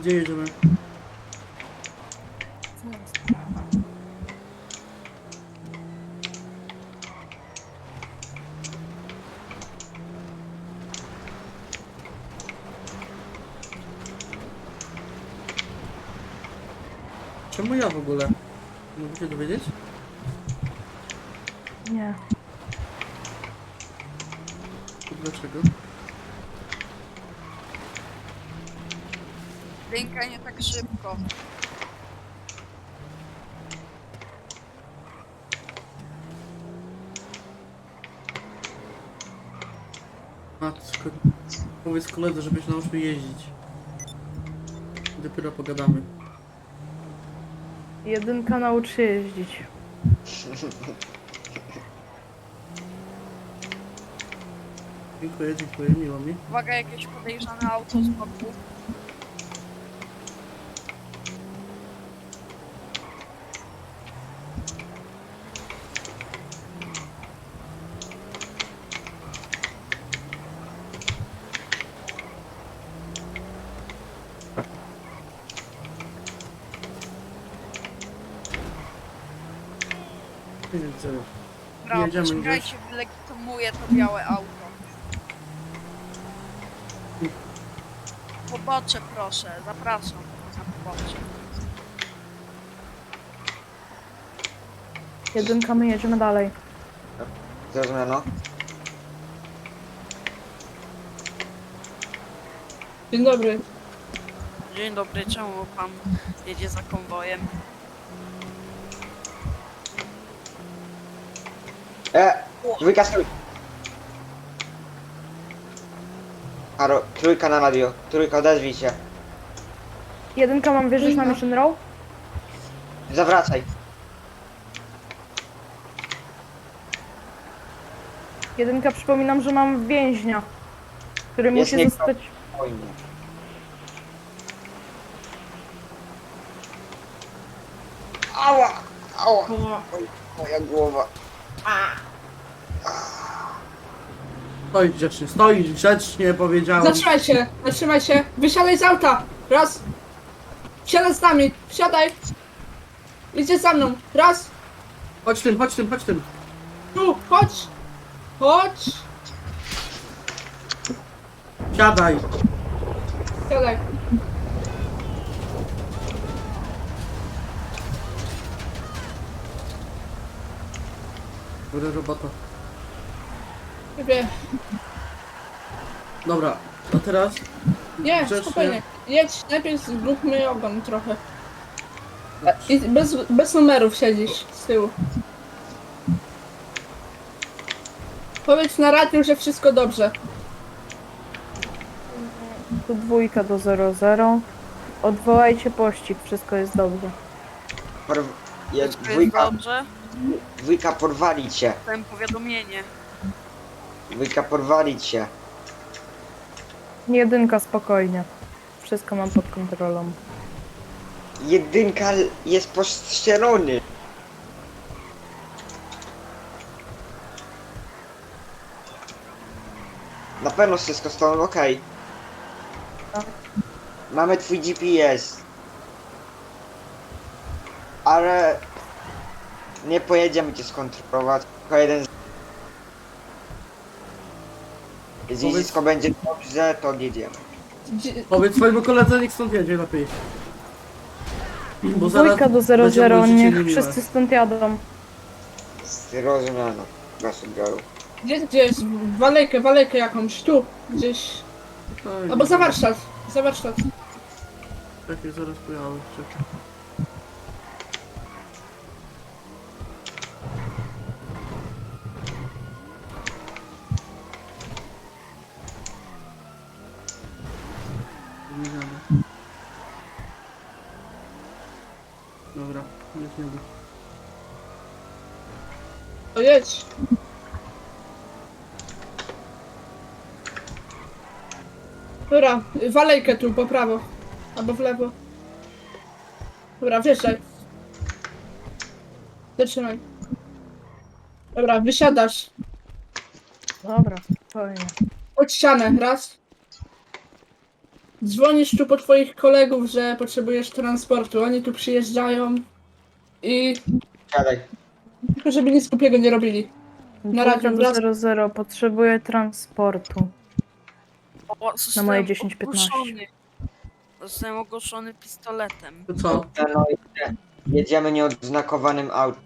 Gdzie jedziemy? Czemu ja w ogóle? Mogę się dowiedzieć? Nie. Dlaczego? Ręka nie tak szybko. Matko, powiedz koledze, żebyś nauczył jeździć. Dopiero pogadamy. Jedynka nauczy się jeździć. Dziękuję, dziękuję, miło mi. Uwaga, jakieś podejrzane auto z boku. Widzę. Jedziemy czekajcie, wylegitymuję to białe auto. Pobocze proszę, zapraszam na pobocze. Jedynka, my jedziemy dalej. Zrozumiano? Dzień dobry. Dzień dobry, czemu pan jedzie za konwojem? E! Dwójka stój! Haro, trójka na radio. Trójka, odezwij się. Jedynka, mam wjeżdżać na Mission Row? Zawracaj. Jedynka, przypominam, że mam więźnia, który Jest musi nie- zostać... Spokojnie. Ała! Ała! Oj, Moja głowa. Stoi grzecznie, stoi grzecznie, powiedziałem. Zatrzymaj się, zatrzymaj się. Wysiadaj z auta. Raz. Wsiadaj z nami. Wsiadaj. Idzie za mną. Raz. Chodź tym, chodź tym, chodź tym. Tu, chodź. Chodź. Siadaj. Siadaj. Dobra robota. Wie. Dobra, a teraz Nie, Grzecznie. spokojnie. Jedź, najpierw zróbmy ogon trochę. I bez, bez numerów siedzisz z tyłu. Powiedz na radiu, że wszystko dobrze. Tu dwójka do 00. Odwołajcie pościg, wszystko jest dobrze. Por... Je, Wszystko jest dwójka, dobrze? dwójka się. Dostałem powiadomienie. Dwójka porwalić się. Jedynka, spokojnie. Wszystko mam pod kontrolą. Jedynka l- jest pościelony. Na pewno wszystko z tobą okej. Mamy twój GPS. Ale nie pojedziemy cię skontrolować. Tylko jeden z... Jeśli Powiedz- wszystko będzie dobrze, to odjedziemy. Gdzie- powiedz swojemu koledze, niech stąd jedzie lepiej. Bo Dwójka do będzie 00, mu życie niech niemiłe. wszyscy stąd jadą. Zrozumiano. Biorą. Gdzie, gdzie jest? Walejkę, walejkę jakąś. Tu, gdzieś. Oj, Albo za warsztat. Za warsztat. Czekaj, zaraz pojadę, czekaj. Dobra, walejkę tu po prawo. Albo w lewo. Dobra, wjeżdżaj. Zatrzymaj. Dobra, wysiadasz. Dobra, spokojnie. Pod ścianę, raz. dzwonisz tu po twoich kolegów, że potrzebujesz transportu. Oni tu przyjeżdżają i Siadaj. tylko żeby nic głupiego nie robili. Na razie Dwójka wrac- do 00, potrzebuję transportu. O, moje zostałem 10-15. ogłuszony. Zostałem ogłoszony pistoletem. To co? No, jedzie- jedziemy nieodznakowanym autem.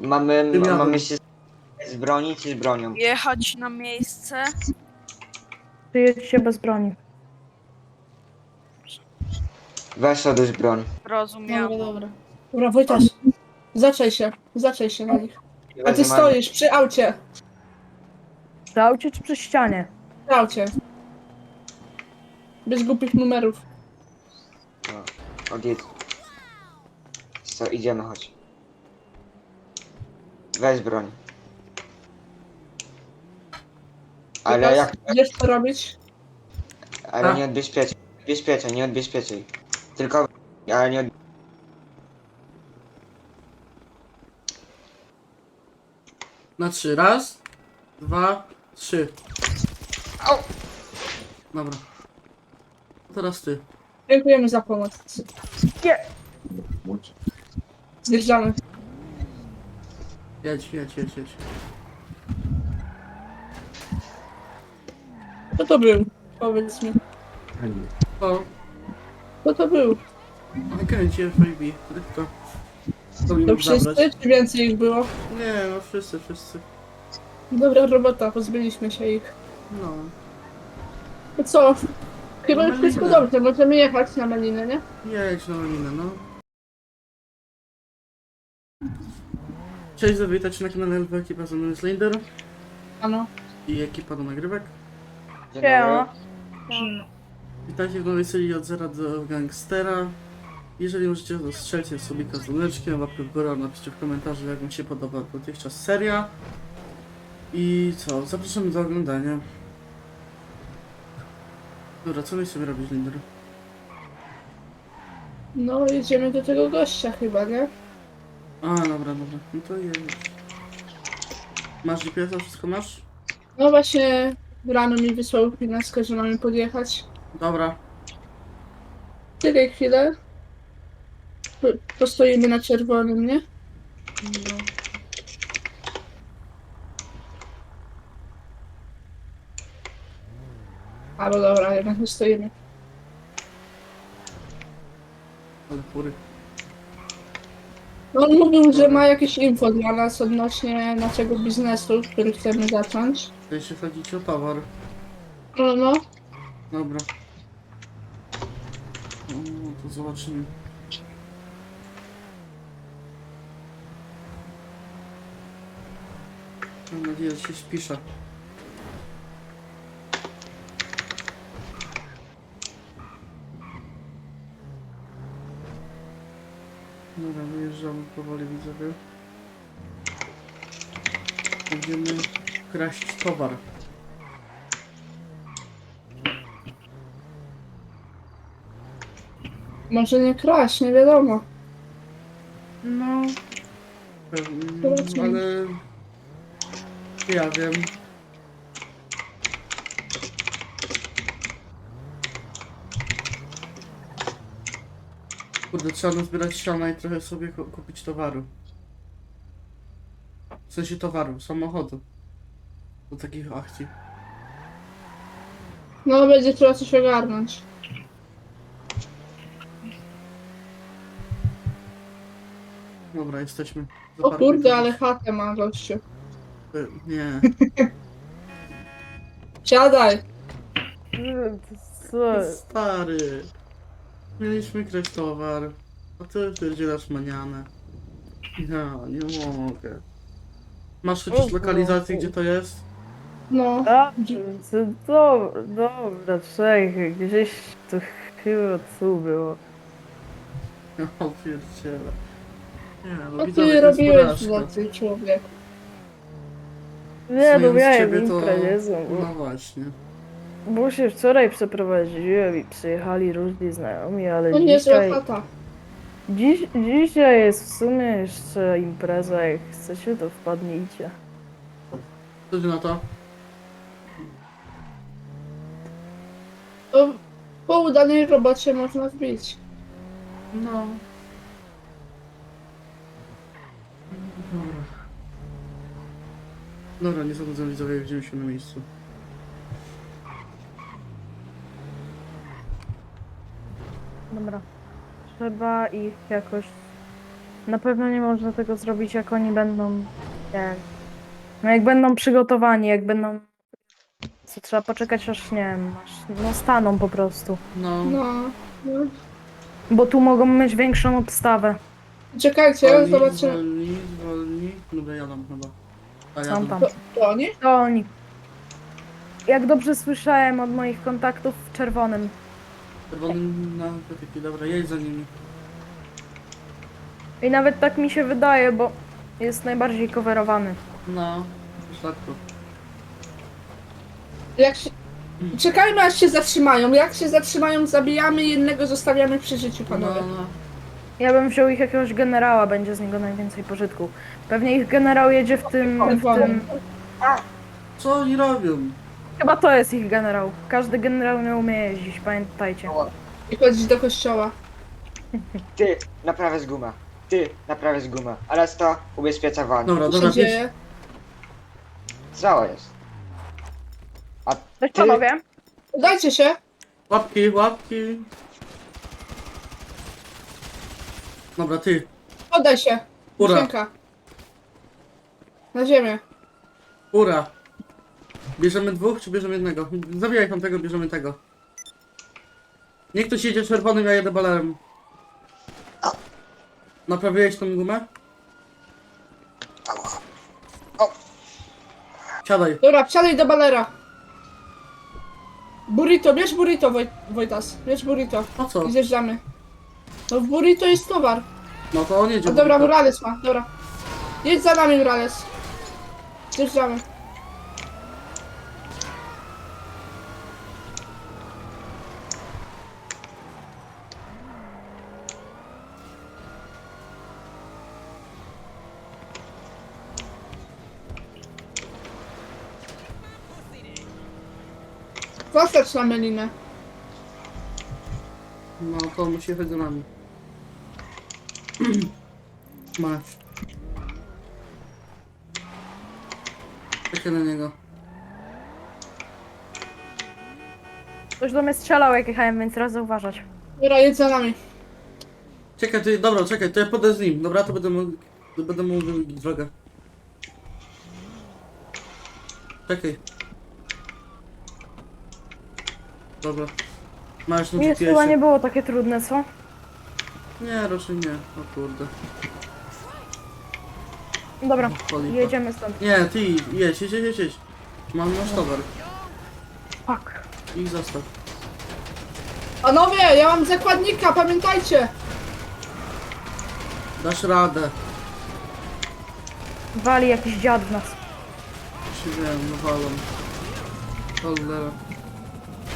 Mamy, jadę. mamy się z broni czy z bronią? Jechać na miejsce. Przyjedźcie bez broni. Weź odłóż broń. Rozumiałem. Dobra, dobra. Dobra, Wojtas, zaczaj się, zaczaj się na nich. A ty stoisz przy aucie. Przy aucie czy przy ścianie? Aucie. Bez głupich numerów. No, odjedź. Co, idziemy, chodź. Weź broń. Ale jak, Wiesz co robić? ale A. nie odbezpieczaj, odbezpieczaj, nie odbezpieczaj. Tylko, ale nie od... Na trzy. Raz, dwa, trzy. Au! Dobra. Teraz ty. Dziękujemy za pomoc. Nie. Zjeżdżamy. Jedź, jedź, jedź, jedź. Kto to był? Powiedz mi. O, Kto to był? kręci FIB. To. To To mógł zabrać. wszyscy, czy więcej ich było? Nie, no wszyscy, wszyscy. Dobra robota, pozbyliśmy się ich. No. To co? Chyba już wszystko Melinę. dobrze, możemy jechać na Melinę, nie? Jedź na minę, no. Cześć, zawitać na kanale LW ekipa ze mną jest Linder Ano. i ekipa do nagrywek. Dzień Siema. dobry. Witajcie w nowej serii od zera do gangstera. Jeżeli możecie, to strzelcie subika z dzwoneczkiem, łapkę w górę, napiszcie w komentarzu, jak wam się podoba dotychczas seria. I co, zapraszamy do oglądania. Dobra, co my chcemy robić, Linder? No, jedziemy do tego gościa chyba, nie? A, dobra, dobra, no to jedź. Masz GPS-a, wszystko masz? No właśnie rano mi wysłał pinaskę, że mamy podjechać. Dobra. Czekaj chwilę. Po- Postoimy na czerwonym, nie? Albo dobra, jednak nie stoimy. Ale fury. No on mówił, że ma jakieś info dla nas odnośnie naszego biznesu, który chcemy zacząć. Jeśli chodzi o towar. No, no. Dobra. No, to zobaczymy. Mam nadzieję, że się spisze. Dobra, wyjeżdżamy powoli widzowie. Będziemy kraść towar. Może nie kraść, nie wiadomo. No. Pewnie, ale. Ja wiem. Kurde, trzeba nazbierać siana i trochę sobie ku- kupić towaru. W sensie towaru, samochodu. Do takich akcji. No, będzie trzeba coś ogarnąć. Dobra, jesteśmy. Za O parę kurde, ale chatę ma gościu. E, Nie. Siadaj! Co? Stary. Mieliśmy kraść towar. A ty wpierdzielasz manianę. Ja nie mogę. Masz chociaż O, lokalizację, gdzie to jest? No. A, co, dobra, dobra, czekaj, gdzieś to chyba tu było. Ja pierdzielę. Nie, no widzowie, ty to jest robiłeś porażka. dla tej człowiek? Nie, no Znając miałem ciebie, to- imprezę, bo, No właśnie. Bo się wczoraj przeprowadziłem i przyjechali różni znajomi, ale To niezła dzisiaj, chata. dziś, dzisiaj jest w sumie jeszcze impreza, jak chcecie to wpadnijcie. Co ty na to? To po udanej robocie można wbić. No. Dobra. Dobra, nie zabudzę widzowie, widzimy się na miejscu. Dobra. Trzeba ich jakoś... Na pewno nie można tego zrobić, jak oni będą... Jak... No jak będą przygotowani, jak będą... Co trzeba poczekać aż, nie wiem, aż... No staną po prostu. No. No. no. Bo tu mogą mieć większą obstawę. Czekajcie, zobaczymy. zwolnij, zwolnij. Dobra, jadą chyba. A Są jadą. tam. To, to oni? To oni. Jak dobrze słyszałem od moich kontaktów w czerwonym. Czerwonym na gotyki, dobra, jedź za nimi. I nawet tak mi się wydaje, bo jest najbardziej coverowany. No, szlakko. Jak się... Czekajmy aż się zatrzymają. Jak się zatrzymają, zabijamy jednego, zostawiamy przy życiu, No, panowie. no. Ja bym wziął ich jakiegoś generała, będzie z niego najwięcej pożytku. Pewnie ich generał jedzie w tym, w tym... Co oni robią? Chyba to jest ich generał. Każdy generał nie umie jeździć, pamiętajcie. I chodzić do kościoła. Ty, naprawię z guma. Ty, naprawię z guma. Ale to ubezpiecza van. Dobra, Co dobra, się jedź. dzieje? Co jest? Cześć Ty- panowie. Dajcie się. Łapki, łapki. Dobra, ty. Oddaj się. Ura. Na ziemię. ura. Bierzemy dwóch, czy bierzemy jednego? Zabijaj tamtego, bierzemy tego. Niech ktoś jedzie czerwonym, ja jedę balerem. Naprawiłeś tą gumę? Siadaj. Dobra, wsiadaj do balera. Burrito, bierz burrito, Woj Wojtas. Bierz burrito. Po co? I zjeżdżamy. No w burrito jest towar. No to on jedzie. A dobra, tylko. Morales ma, dobra. Jedź za nami, Morales. Zjeżdżamy. Zostać na melinę. No to musi jechać za nami. Masz. Czekaj na niego. Ktoś do mnie strzelał jak jechałem, więc raz zauważać. Dobra, jedź za nami. Czekaj, ty, dobra, czekaj, to ja podę z nim. Dobra, to będę mógł, to będę mówił drogę. Czekaj. Dobra. Masz na Nie, chyba nie GPS-ie. było takie trudne, co? Nie, raczej nie. O kurde. Dobra, Polipa. jedziemy stąd. Nie, ty jedź, jedź, jedź, jedź. Mam nasz towar. Fuck. I zostaw. Panowie, ja mam zakładnika, pamiętajcie! Dasz radę. Wali jakiś dziad w nas. Się wiem, nawalą. Cholera.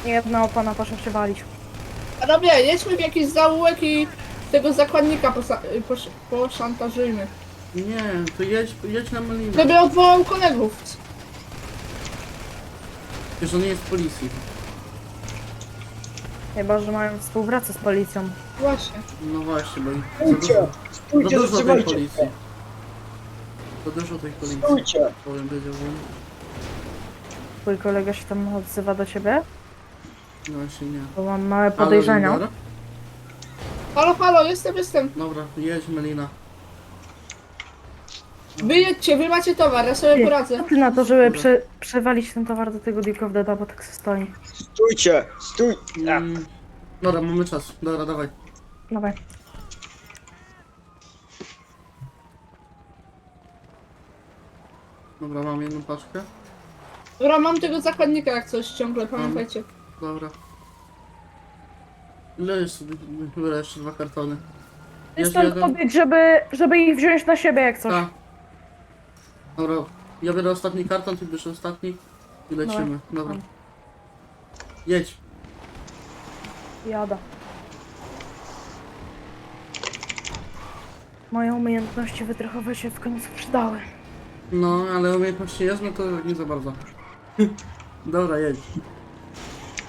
Jedna opona poszła się walić. Panowie, jedźmy w jakiś zaułek i tego zakładnika posa- poszantażujmy. Nie, to jedź, jedź na Melinę. Żeby odwołał kolegów. Wiesz, on nie jest w policji. Chyba, że mają współpracę z policją. Właśnie. No właśnie, bo za dużo, za Stójcie, dużo tej zatrzymajcie policji. Za dużo tej policji. Stójcie. Powiem, powiedziałbym. Twój kolega się tam odzywa do ciebie? No właśnie nie. Bo mam małe Ale podejrzenia. Linder? Halo, halo, jestem, jestem. Dobra, jedź Melina. Wyjedźcie, wy macie towar, ja sobie poradzę. Co ty na to, żeby prze, przewalić ten towar do tego Dick of Deada, bo tak se stoi. Stójcie. Stój. Mm. Dobra, mamy czas. Dobra, dawaj. Dawaj. Dobra, mam jedną paczkę. Dobra, mam tego zakładnika jak coś ciągle, pamiętajcie. Dobra. Ile jeszcze? Dobra, jeszcze dwa kartony. Jest stąd pobieg, żeby, żeby ich wziąć na siebie jak coś. Tak. Dobra, ja biorę ostatni karton, ty bierz ostatni i lecimy. Dobra. Jedź. Jada. Moje umiejętności wytrychowe się w końcu przydały. No, ale umiejętności jest, no to nie za bardzo. Dobra, jedź.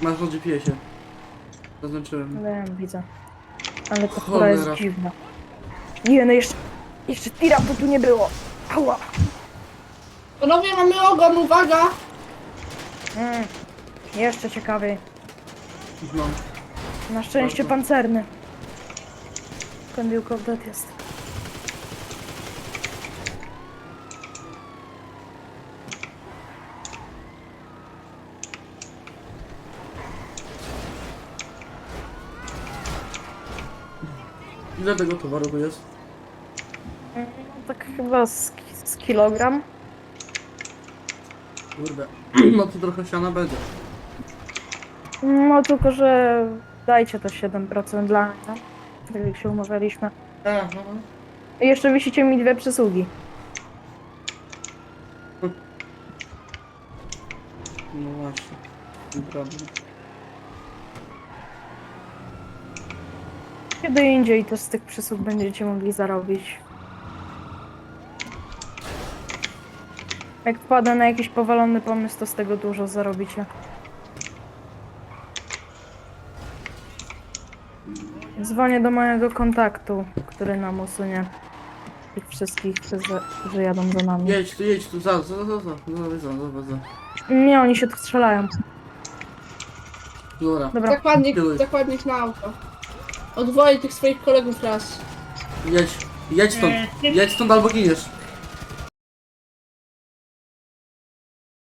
Masz na GPS-ie. Zaznaczyłem. Wiem, widzę. Ale ta Cholera. jest dziwna. Nie, no jeszcze... Jeszcze tira, bo tu nie było. Ała. Panowie, mamy ogon, uwaga! Mm. Jeszcze ciekawiej. No. Na szczęście Bardzo. pancerny. W jest. Ile tego towaru tu jest? Mm, Tak chyba z, z kilogram. Kurde. No to trochę siana będzie. No tylko, że dajcie to 7% dla mnie. Tak jak się umawialiśmy. Aha. I jeszcze wisicie mi dwie przysługi. No właśnie. Naprawdę. Kiedy indziej to z tych przysług będziecie mogli zarobić. Jak wpadę na jakiś powalony pomysł, to z tego dużo zarobicie. Dzwonię do mojego kontaktu, który nam usunie tych wszystkich, że, że jadą za nami. Jedź tu, jedź tu, za, za, za, za, za, za, za, za. Nie, oni się tu strzelają. Dobra. Dobra, Zakładnik, zakładnik na auto. Odwołaj tych swoich kolegów raz. Jedź. Jedź stąd. Jedź stąd albo giniesz.